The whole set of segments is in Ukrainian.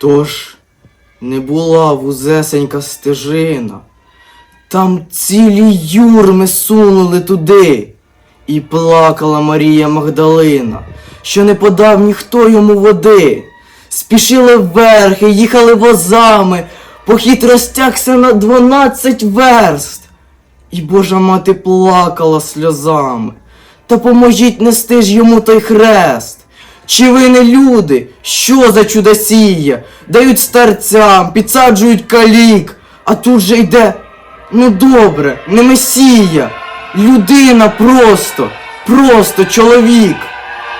Тож не була вузесенька стежина. Там цілі юрми сунули туди. І плакала Марія Магдалина, що не подав ніхто йому води. Спішили верхи, їхали возами, похід розтягся на дванадцять верст. І Божа мати плакала сльозами. Та поможіть нести ж йому той хрест. Чи ви не люди? Що за чудосія? Дають старцям, підсаджують калік, а тут же йде, ну добре, не месія, людина просто, просто чоловік.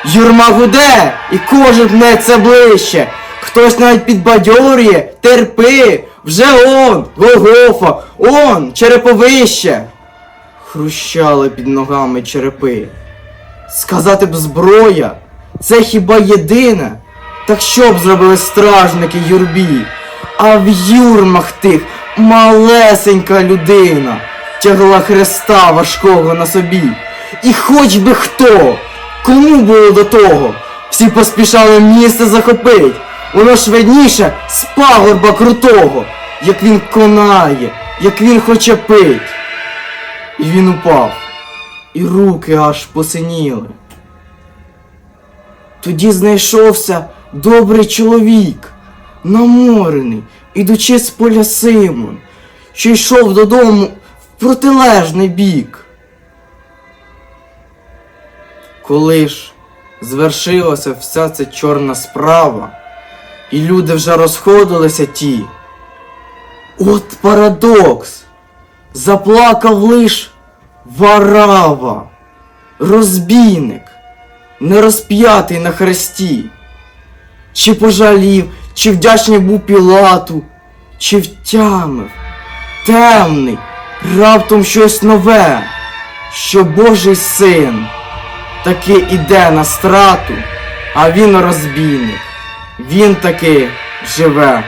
Юрма гуде, і кожен гнеться ближче. Хтось навіть підбадьорює, терпи, вже он, Голгофа, он, череповище. Хрущали під ногами черепи. Сказати б зброя, це хіба єдине? Так що б зробили стражники юрбі? А в юрмах тих малесенька людина тягла хреста важкого на собі. І хоч би хто, кому було до того? Всі поспішали місце захопить, воно швидніше з пагорба крутого, як він конає, як він хоче пить. І він упав, і руки аж посиніли. Тоді знайшовся добрий чоловік, наморений, ідучи з поля Симон, що йшов додому в протилежний бік. Коли ж звершилася вся ця чорна справа, і люди вже розходилися ті. От парадокс! Заплакав лиш Варава, розбійник, не розп'ятий на хресті. Чи пожалів, чи вдячний був Пілату, чи втямив, темний, раптом щось нове, що Божий син таки іде на страту, а він розбійник, він таки живе.